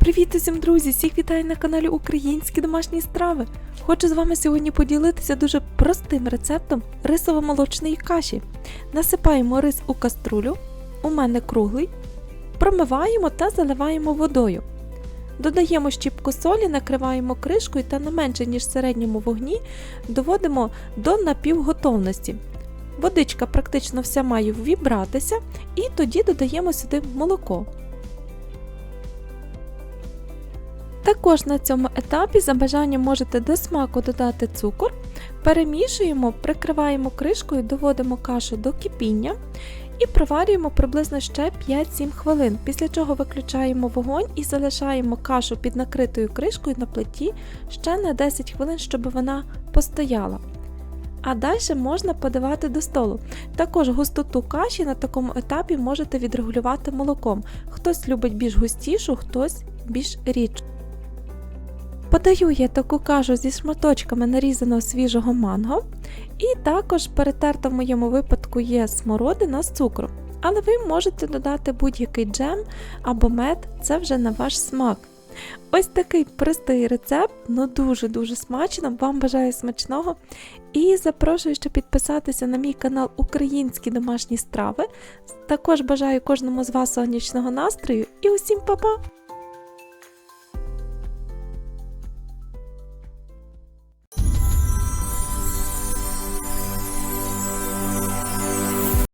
Привіт усім, друзі! Всіх вітаю на каналі Українські домашні страви. Хочу з вами сьогодні поділитися дуже простим рецептом рисово-молочної каші. Насипаємо рис у каструлю, у мене круглий, промиваємо та заливаємо водою. Додаємо щіпку солі, накриваємо кришкою та на менше ніж середньому вогні доводимо до напівготовності. Водичка практично вся має вібратися, і тоді додаємо сюди молоко. Також на цьому етапі за бажанням можете до смаку додати цукор, перемішуємо, прикриваємо кришкою, доводимо кашу до кипіння і проварюємо приблизно ще 5-7 хвилин, після чого виключаємо вогонь і залишаємо кашу під накритою кришкою на плиті ще на 10 хвилин, щоб вона постояла. А далі можна подавати до столу. Також густоту каші на такому етапі можете відрегулювати молоком. Хтось любить більш густішу, хтось більш рідшу. Подаю я таку кашу зі шматочками нарізаного свіжого манго, і також перетерта в моєму випадку є смородина з цукром. Але ви можете додати будь-який джем або мед, це вже на ваш смак. Ось такий простий рецепт, ну дуже-дуже смачно. Вам бажаю смачного. І запрошую ще підписатися на мій канал Українські домашні страви. Також бажаю кожному з вас сонячного настрою і усім па-па!